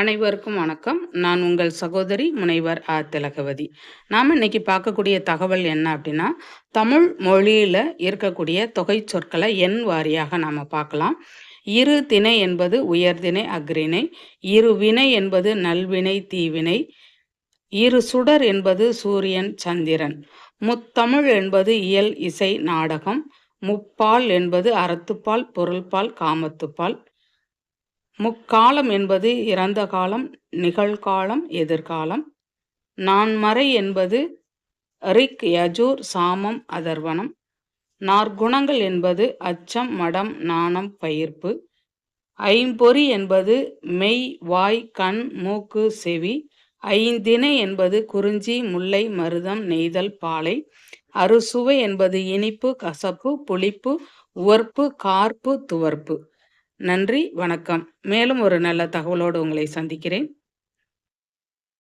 அனைவருக்கும் வணக்கம். நான் உங்கள் சகோதரி முனைவர் ஆ. திலகவதி. நாம் இன்னைக்கு பார்க்கக்கூடிய தகவல் என்ன அப்படின்னா தமிழ் மொழியில் இருக்கக்கூடிய தொகை சொற்களை எண் வாரியாக நாம் பார்க்கலாம். இரு திணை என்பது உயர்திணை அக்ரிணை இரு வினை என்பது நல்வினை தீவினை இரு சுடர் என்பது சூரியன் சந்திரன். முத்தமிழ் என்பது இயல் இசை நாடகம். முப்பால் என்பது அறத்துப்பால் பொருள்பால் காமத்துப்பால். முக்காலம் என்பது இறந்த காலம் நிகழ்காலம் எதிர்காலம். நான்மறை என்பது ரிக் யஜூர் சாமம் அதர்வனம் நாற்குணங்கள் என்பது அச்சம் மடம் நாணம் பயிர்ப்பு. ஐம்பொறி என்பது மெய் வாய் கண் மூக்கு செவி. ஐந்தினை என்பது குறிஞ்சி முல்லை மருதம் நெய்தல் பாலை. அறுசுவை என்பது இனிப்பு கசப்பு புளிப்பு உவர்ப்பு கார்ப்பு துவர்ப்பு. நன்றி வணக்கம். மேலும் ஒரு நல்ல தகவலோடு உங்களை சந்திக்கிறேன்.